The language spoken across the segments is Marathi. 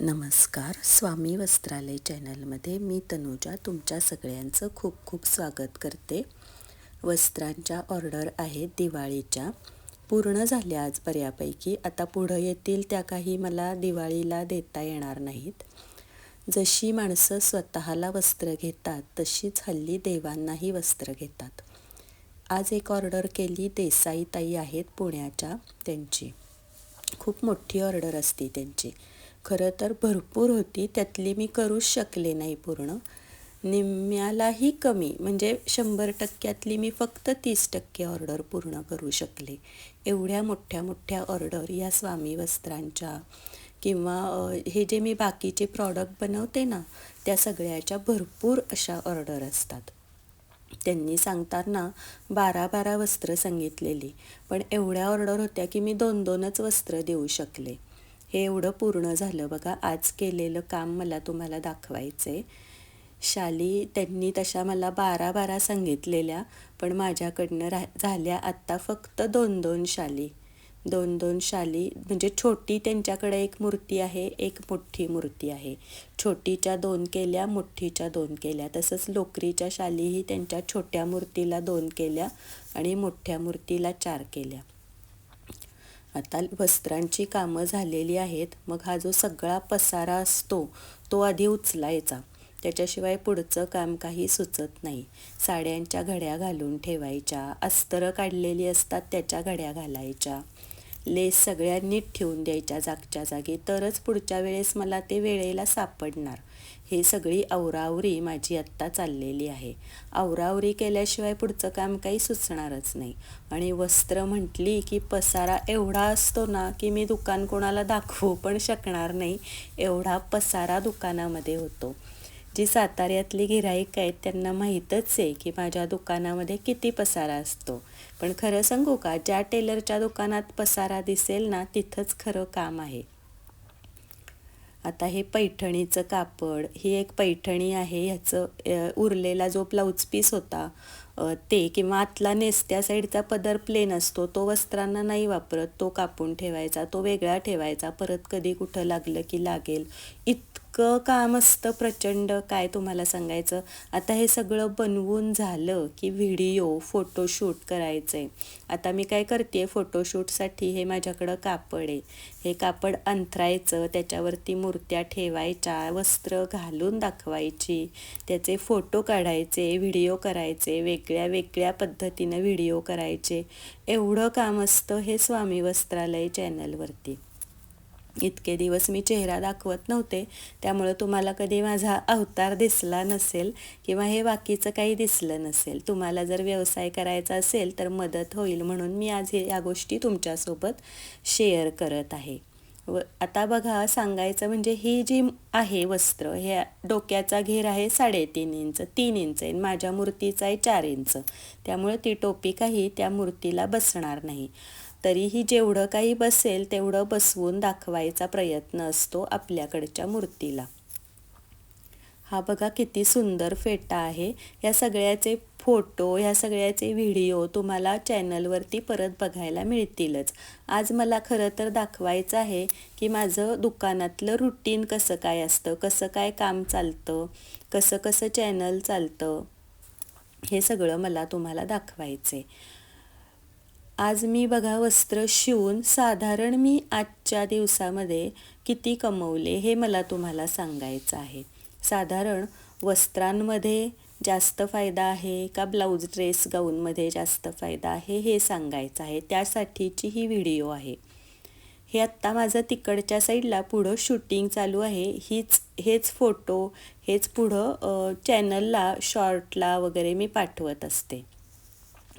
नमस्कार स्वामी वस्त्रालय चॅनलमध्ये मी तनुजा तुमच्या सगळ्यांचं खूप खूप स्वागत करते. वस्त्रांच्या ऑर्डर आहेत दिवाळीच्या. पूर्ण झाल्या आज बऱ्यापैकी. आता पुढं येतील त्या काही मला दिवाळीला देता येणार नाहीत. जशी माणसं स्वतःला वस्त्र घेतात तशीच हल्ली देवांनाही वस्त्र घेतात. आज एक ऑर्डर केली. देसाई ताई आहेत पुण्याच्या. त्यांची. खूप मोठी ऑर्डर असते त्यांची. खरं तर भरपूर होती. त्यातली मी करूच शकले नाही पूर्ण. निम्म्यालाही कमी. म्हणजे शंभर टक्क्यातली मी फक्त तीस टक्के ऑर्डर पूर्ण करू शकले. एवढ्या मोठ्या मोठ्या ऑर्डर या स्वामी वस्त्रांच्या किंवा हे जे मी बाकीचे प्रॉडक्ट बनवते ना त्या सगळ्याच्या भरपूर अशा ऑर्डर असतात. त्यांनी सांगताना बारा बारा वस्त्र सांगितलेली. पण एवढ्या ऑर्डर होत्या की मी दोन दोनच वस्त्र देऊ शकले. हे एवढं पूर्ण झालं. बघा आज केलेलं काम मला तुम्हाला दाखवायचं आहे शाली त्यांनी तशा मला बारा बारा सांगितलेल्या पण माझ्याकडनं रा झाल्या आत्ता फक्त दोन दोन शाली. दोन दोन शाली म्हणजे छोटी त्यांच्याकडे एक मूर्ती आहे एक मोठी मूर्ती आहे. छोटीच्या दोन केल्या मोठीच्या दोन केल्या. तसंच लोकरीच्या शालीही त्यांच्या छोट्या मूर्तीला दोन केल्या आणि मोठ्या मूर्तीला चार केल्या. आता वस्त्रांची कामं झालेली आहेत. मग हा जो सगळा पसारा असतो तो आधी उचलायचा. त्याच्याशिवाय पुढचं काम काही सुचत नाही. साड्यांच्या घड्या घालून ठेवायच्या. अस्तरं काढलेली असतात त्याच्या घड्या घालायच्या. लेस सगळ्या नीट ठेवून द्यायच्या जागच्या जागी. तरच पुढच्या वेळेस मला ते वेळेला सापडणार. हे सगळी आवरावरी माझी आत्ता चाललेली आहे. आवरावरी केल्याशिवाय पुढचं काम काही सुचणारच नाही. आणि वस्त्र म्हटली की पसारा एवढा असतो ना की मी दुकान कोणाला दाखवू पण शकणार नाही. एवढा पसारा दुकानामध्ये होतो. जी साताऱ्यातली गिराईक आहेत त्यांना माहीतच आहे की माझ्या दुकानामध्ये किती पसारा असतो. पण खरं सांगू का ज्या टेलरच्या दुकानात पसारा दिसेल ना तिथंच खरं काम आहे. आता हे पैठणीचं कापड ही एक पैठणी आहे ह्याचं उरलेला जो ब्लाऊज पीस होता ते किंवा आतला नेसत्या साईडचा पदर प्लेन असतो तो वस्त्रांना नाही वापरत तो कापून ठेवायचा तो वेगळा ठेवायचा परत कधी कुठं लागलं की लागेल इत इतकं काम असतं प्रचंड काय तुम्हाला सांगायचं? आता हे सगळं बनवून झालं की व्हिडिओ फोटोशूट करायचं आहे आता मी काय करते आहे फोटोशूटसाठी हे माझ्याकडं कापड आहे. हे कापड अंथरायचं त्याच्यावरती मूर्त्या ठेवायच्या वस्त्र घालून दाखवायची त्याचे फोटो काढायचे व्हिडिओ करायचे वेगळ्या वेगळ्या पद्धतीनं व्हिडिओ करायचे. एवढं काम असतं हे स्वामी वस्त्रालय चॅनलवरती. इतके दिवस मी चेहरा दाखवत नव्हते. त्यामुळं तुम्हाला कधी माझा अवतार दिसला नसेल किंवा हे बाकीचं काही दिसलं नसेल. तुम्हाला जर व्यवसाय करायचा असेल तर मदत होईल म्हणून मी आज हे या गोष्टी तुमच्यासोबत शेअर करत आहे. व आता बघा सांगायचं म्हणजे ही जी आहे वस्त्र हे डोक्याचा घेर आहे साडेतीन इंच तीन इंच आहे. माझ्या मूर्तीचा आहे चार इंच. त्यामुळे ती टोपी काही त्या मूर्तीला बसणार नाही. तरीही जेवढं काही बसेल तेवढं बसवून दाखवायचा प्रयत्न असतो आपल्याकडच्या मूर्तीला. हा बघा किती सुंदर फेटा आहे. या सगळ्याचे फोटो ह्या सगळ्याचे व्हिडिओ तुम्हाला चॅनलवरती परत बघायला मिळतीलच. आज मला खरं तर दाखवायचं आहे की माझं दुकानातलं रुटीन कसं काय असतं कसं काय काम चालतं कसं कसं चॅनल चालतं हे सगळं मला तुम्हाला दाखवायचं आहे आज मी बघा वस्त्र शिवून साधारण मी आजच्या दिवसामध्ये किती कमवले हे मला तुम्हाला सांगायचं आहे. साधारण वस्त्रांमध्ये जास्त फायदा आहे का ब्लाऊज ड्रेस गाऊनमध्ये जास्त फायदा आहे हे सांगायचं आहे. त्यासाठीची ही व्हिडिओ आहे. हे आत्ता माझं तिकडच्या साईडला पुढं शूटिंग चालू आहे. हीच हेच फोटो हेच पुढं चॅनलला शॉर्टला वगैरे मी पाठवत असते.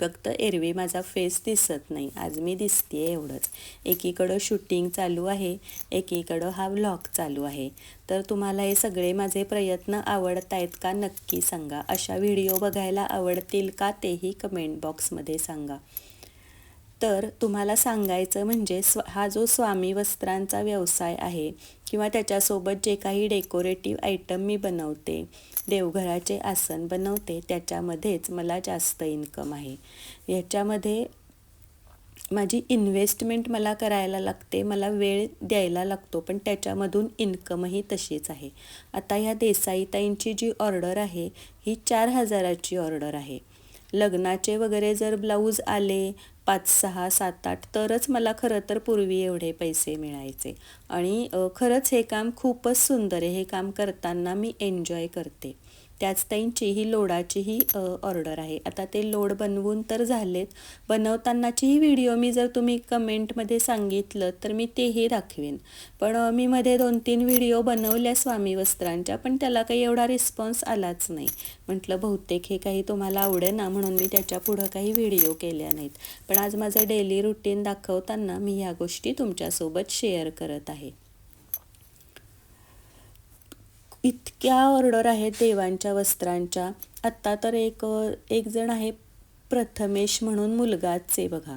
फक्त एरवी माझा फेस दिसत नाही. आज मी दिसते एवढंच. एकीकडं शूटिंग चालू आहे एकीकडं हा व्लॉग चालू आहे. तर तुम्हाला हे सगळे माझे प्रयत्न आवडत आहेत का नक्की सांगा. अशा व्हिडिओ बघायला आवडतील का तेही कमेंट बॉक्समध्ये सांगा. तर तुम्हाला सांगायचं म्हणजे स्व हा जो स्वामी वस्त्रांचा व्यवसाय आहे किंवा त्याच्यासोबत जे काही डेकोरेटिव्ह आयटम मी बनवते देवघराचे आसन बनवते त्याच्यामध्येच मला जास्त इन्कम आहे. ह्याच्यामध्ये माझी इन्व्हेस्टमेंट मला करायला लागते मला वेळ द्यायला लागतो पण त्याच्यामधून इन्कमही तशीच आहे. आता ह्या देसाईताईंची जी ऑर्डर आहे ही चार हजाराची ऑर्डर आहे. लग्नाचे वगैरे जर ब्लाऊज आले पाच सहा सात आठ तरच मला खरं तर पूर्वी एवढे पैसे मिळायचे. आणि खरंच हे काम खूपच सुंदर आहे. हे काम करताना मी एन्जॉय करते. त्याच ताईंचीही लोडाचीही ऑर्डर आहे. आता ते लोड बनवून तर झालेत. बनवतानाचीही व्हिडिओ मी जर तुम्ही कमेंटमध्ये सांगितलं तर मी तेही दाखवेन. पण मी मध्ये दोन तीन व्हिडिओ बनवल्या स्वामी वस्त्रांच्या पण त्याला काही एवढा रिस्पॉन्स आलाच नाही. म्हटलं बहुतेक हे काही तुम्हाला आवडे ना? म्हणून मी त्याच्या पुढं काही व्हिडिओ केल्या नाहीत. पण आज माझं डेली रुटीन दाखवताना मी ह्या गोष्टी तुमच्यासोबत शेअर करत आहे. इतक्या ऑर्डर आहेत देवांच्या वस्त्रांच्या. आत्ता तर एक एक जण आहे प्रथमेश म्हणून मुलगाच आहे बघा.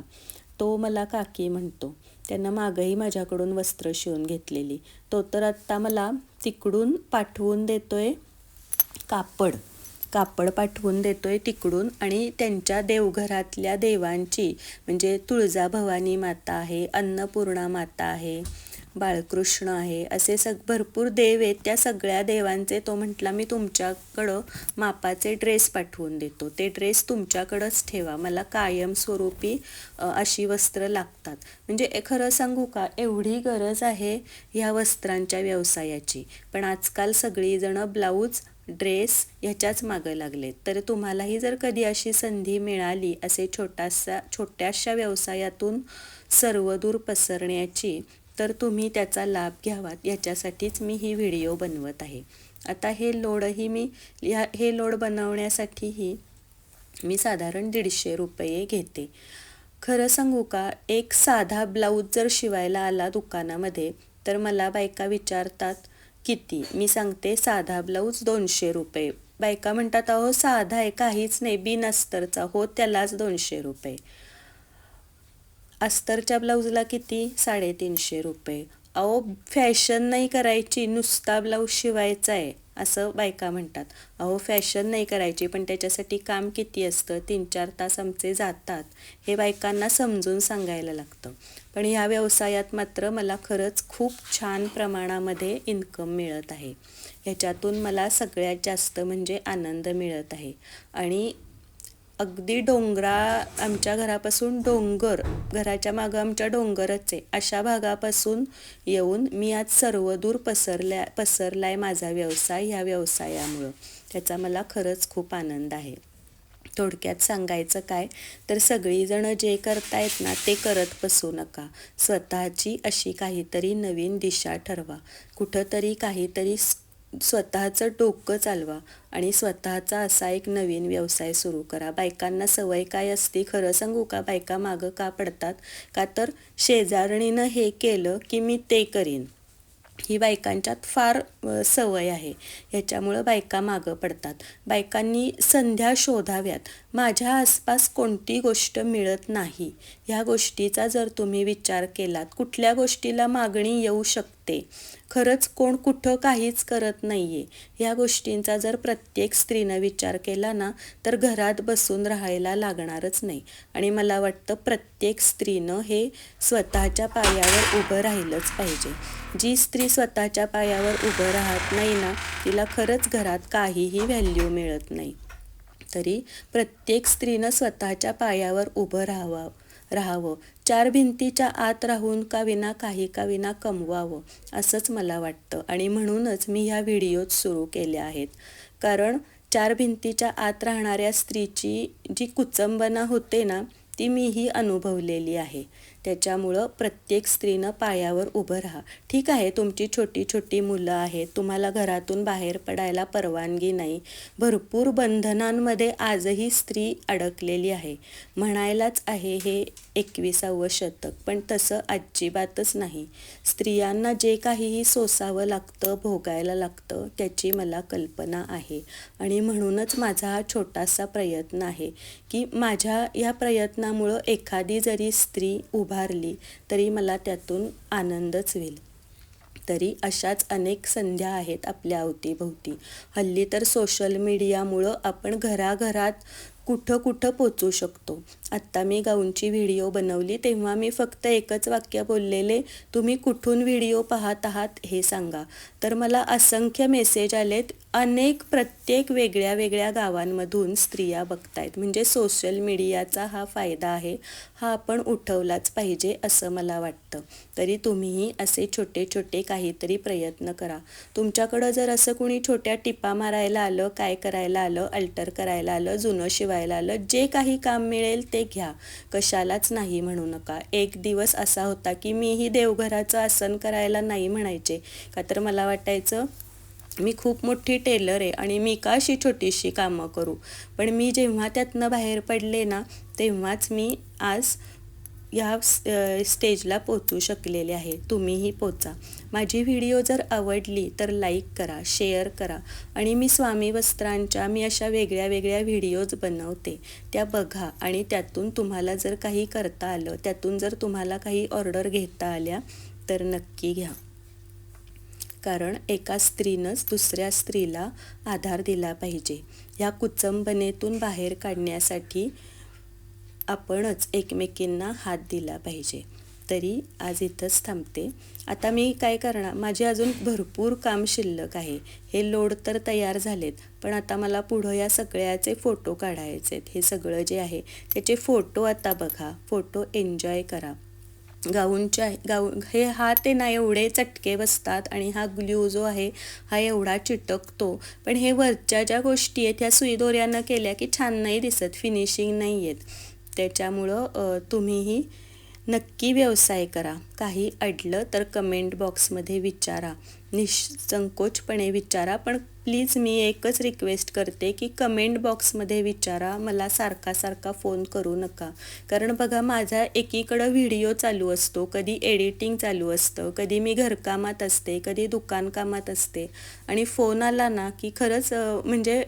तो मला काकी म्हणतो. त्यांना मागंही माझ्याकडून वस्त्र शिवून घेतलेली. तो तर आत्ता मला तिकडून पाठवून देतोय कापड. कापड पाठवून देतोय तिकडून आणि त्यांच्या देवघरातल्या देवांची. म्हणजे तुळजाभवानी माता आहे अन्नपूर्णा माता आहे बाळकृष्ण आहे. असे सग भरपूर देव आहेत. त्या सगळ्या देवांचे तो म्हटला मी तुमच्याकडं मापाचे ड्रेस पाठवून देतो. ते ड्रेस तुमच्याकडंच ठेवा. मला कायमस्वरूपी अशी वस्त्र लागतात. म्हणजे खरं सांगू का? एवढी गरज आहे ह्या वस्त्रांच्या व्यवसायाची. पण आजकाल सगळीजणं ब्लाऊज ड्रेस ह्याच्याच मागं लागले तर तुम्हालाही जर कधी अशी संधी मिळाली असे छोटासा छोट्याशा व्यवसायातून सर्वदूर पसरण्याची तर तुम्ही त्याचा लाभ घ्यावात याच्यासाठीच मी ही व्हिडिओ बनवत आहे. आता हे लोडही मी ह्या हे लोड बनवण्यासाठीही मी साधारण दीडशे रुपये घेते. खरं सांगू का एक साधा ब्लाऊज जर शिवायला आला दुकानामध्ये तर मला बायका विचारतात किती? मी सांगते साधा ब्लाऊज दोनशे रुपये. बायका म्हणतात अहो साधा आहे काहीच नाही बिन अस्तरचा हो त्यालाच दोनशे रुपये. अस्तरच्या ब्लाऊजला किती? साडेतीनशे रुपये. अहो फॅशन नाही करायची नुसता ब्लाऊज शिवायचा आहे असं बायका म्हणतात. अहो फॅशन नाही करायची पण त्याच्यासाठी काम किती असतं? तीन चार तास आमचे जातात. हे बायकांना समजून सांगायला लागतं. पण ह्या व्यवसायात मात्र मला खरंच खूप छान प्रमाणामध्ये इन्कम मिळत आहे. ह्याच्यातून मला सगळ्यात जास्त म्हणजे आनंद मिळत आहे. आणि अगदी डोंगरा आमच्या घरापासून डोंगर घराच्या मागं आमच्या डोंगरच आहे. अशा भागापासून येऊन मी आज सर्वदूर पसरल्या पसरला आहे माझा व्यवसाय ह्या व्यवसायामुळं. त्याचा मला खरंच खूप आनंद आहे. थोडक्यात सांगायचं काय तर सगळीजणं जे करतायत ना ते करत बसू नका. स्वतःची अशी काहीतरी नवीन दिशा ठरवा. कुठंतरी काहीतरी स्वतःचं डोकं चालवा आणि स्वतःचा असा एक नवीन व्यवसाय सुरू करा. बायकांना सवय काय असते खरं सांगू का? बायका मागं का पडतात? का तर शेजारणीनं हे केलं की मी ते करीन. ही बायकांच्यात फार सवय आहे. ह्याच्यामुळं बायका मागं पडतात. बायकांनी संध्या शोधाव्यात. माझ्या आसपास कोणती गोष्ट मिळत नाही? ह्या गोष्टीचा जर तुम्ही विचार केलात कुठल्या गोष्टीला मागणी येऊ शकते? खरंच कोण कुठं काहीच करत नाही आहे ह्या गोष्टींचा जर प्रत्येक स्त्रीनं विचार केला ना तर घरात बसून राहायला लागणारच नाही. आणि मला वाटतं प्रत्येक स्त्रीनं हे स्वतःच्या पायावर उभं राहिलंच पाहिजे. जी स्त्री स्वतःच्या पायावर उभं राहत नाही ना तिला खरंच घरात काहीही व्हॅल्यू मिळत नाही. तरी प्रत्येक स्त्रीनं स्वतःच्या पायावर उभं राहावं राहावं. चार भिंतीच्या आत राहून का विना काही का विना कमवावं असंच मला वाटतं. आणि म्हणूनच मी ह्या व्हिडिओज सुरू केल्या आहेत. कारण चार भिंतीच्या आत राहणाऱ्या स्त्रीची जी कुचंबना होते ना ती मीही अनुभवलेली आहे. त्याच्यामुळं प्रत्येक स्त्रीनं पायावर उभं राहा. ठीक आहे तुमची छोटी छोटी मुलं आहेत तुम्हाला घरातून बाहेर पडायला परवानगी नाही. भरपूर बंधनांमध्ये आजही स्त्री अडकलेली आहे. म्हणायलाच आहे हे एकविसावं शतक पण तसं अजिबातच नाही. स्त्रियांना जे काहीही सोसावं लागतं भोगायला लागतं त्याची मला कल्पना आहे. आणि म्हणूनच माझा हा छोटासा प्रयत्न आहे की माझ्या या प्रयत्नामुळं एखादी जरी स्त्री उभारली तरी मला त्यातून आनंदच होईल. तरी अशाच अनेक संध्या आहेत आपल्या अवतीभोवती. हल्ली तर सोशल मीडियामुळं आपण घराघरात कुठं कुठं पोचू शकतो. आत्ता मी गाऊनची व्हिडिओ बनवली तेव्हा मी फक्त एकच वाक्य बोललेले तुम्ही कुठून व्हिडिओ पाहत आहात हे सांगा. तर मला असंख्य मेसेज आलेत अनेक प्रत्येक वेगळ्या वेगळ्या गावांमधून स्त्रिया बघतायत. म्हणजे सोशल मीडियाचा हा फायदा आहे हा आपण उठवलाच पाहिजे असं मला वाटतं. तरी तुम्हीही असे छोटे छोटे काहीतरी प्रयत्न करा. तुमच्याकडं जर असं कुणी छोट्या टिपा मारायला आलं काय करायला आलं अल्टर करायला आलं जुनं शिवायला आलं जे काही काम मिळेल ते घ्या. कशालाच नाही म्हणू नका. एक दिवस असा होता की मीही देवघराचं आसन करायला नाही म्हणायचे. का तर मला वाटायचं मी खूप मोठी टेलर आहे आणि मी का अशी छोटीशी कामं करू? पण मी जेव्हा त्यातनं बाहेर पडले ना तेव्हाच मी आज ह्या स्टेजला पोचू शकलेले आहे. तुम्हीही पोचा. माझी व्हिडिओ जर आवडली तर लाईक करा शेअर करा. आणि मी स्वामी वस्त्रांच्या मी अशा वेगळ्या वेगळ्या व्हिडिओज बनवते. त्या बघा आणि त्यातून तुम्हाला जर काही करता आलं त्यातून जर तुम्हाला काही ऑर्डर घेता आल्या तर नक्की घ्या. कारण एका स्त्रीनंच दुसऱ्या स्त्रीला आधार दिला पाहिजे. ह्या कुचंबनेतून बाहेर काढण्यासाठी आपणच एकमेकींना हात दिला पाहिजे. तरी आज इथंच थांबते. आता मी काय करणार? माझे अजून भरपूर काम शिल्लक आहे. हे लोड तर तयार झालेत पण आता मला पुढं या सगळ्याचे फोटो काढायचे आहेत हे सगळं जे आहे त्याचे फोटो आता बघा. फोटो एन्जॉय करा. गाऊनच्या गाऊन हे हा ते ना एवढे चटके बसतात आणि हा ग्ल्यू जो आहे हा एवढा चिटकतो. पण हे वरच्या ज्या गोष्टी आहेत ह्या सुईदोऱ्यानं केल्या की छान नाही दिसत फिनिशिंग नाही आहेत त्याच्यामुळं तुम्हीही नक्की व्यवसाय करा. काही अडलं तर कमेंट बॉक्समध्ये विचारा. निसंकोचपणे विचारा पण प्लीज मी एकच रिक्वेस्ट करते की कमेंट बॉक्समध्ये विचारा. मला सारखा सारखा फोन करू नका. कारण बघा माझा एकीकडं व्हिडिओ चालू असतो कधी एडिटिंग चालू असतं कधी मी घरकामात असते कधी दुकानकामात असते. आणि फोन आला ना की खरंच म्हणजे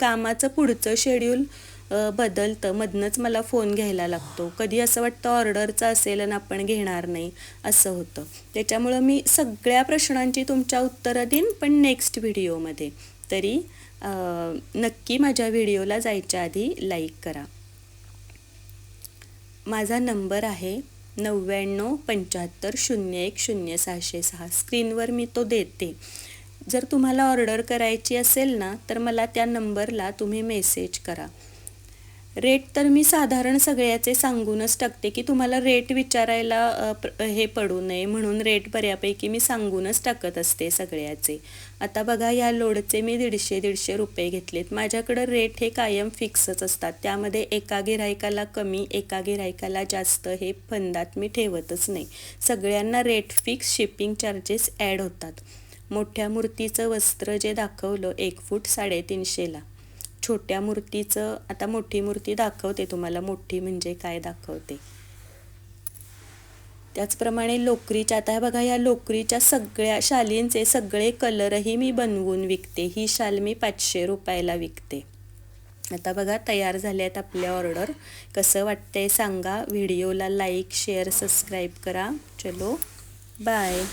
कामाचं पुढचं शेड्यूल बदलतं. मधनंच मला फोन घ्यायला लागतो. कधी असं वाटतं ऑर्डरचं असेल आणि आपण घेणार नाही असं होतं. त्याच्यामुळं मी सगळ्या प्रश्नांची तुमच्या उत्तरं देईन पण नेक्स्ट व्हिडिओमध्ये तरी नक्की माझ्या व्हिडिओला जायच्या आधी लाईक करा. माझा नंबर आहे नव्याण्णव पंच्याहत्तर शून्य एक शून्य सहाशे सहा. स्क्रीनवर मी तो देते. जर तुम्हाला ऑर्डर करायची असेल ना तर मला त्या नंबरला तुम्ही मेसेज करा. रेट तर मी साधारण सगळ्याचे सांगूनच टाकते की तुम्हाला रेट विचारायला हे पडू नये म्हणून रेट बऱ्यापैकी मी सांगूनच टाकत असते सगळ्याचे. आता बघा या लोडचे मी दीडशे दीडशे रुपये घेतलेत. माझ्याकडं रेट हे कायम फिक्सच असतात. त्यामध्ये एका गिरायकाला कमी एका गिरायकाला जास्त हे फंदात मी ठेवतच नाही. सगळ्यांना rate fix shipping charges add होतात. मोठ्या मूर्तीचं वस्त्र जे दाखवलं एक फूट साडेतीनशेला. छोट्या मूर्तीचं आता मोठी मूर्ती दाखवते तुम्हाला. मोठी म्हणजे काय दाखवते? त्याचप्रमाणे लोकरीच्या आता बघा या लोकरीच्या सगळ्या शालींचे सगळे कलरही मी बनवून विकते. ही शाल मी पाचशे रुपयाला विकते. आता बघा तयार झाले आहेत आपल्या ऑर्डर. कसं वाटतंय सांगा. व्हिडिओला लाईक शेअर सबस्क्राईब करा. चलो बाय.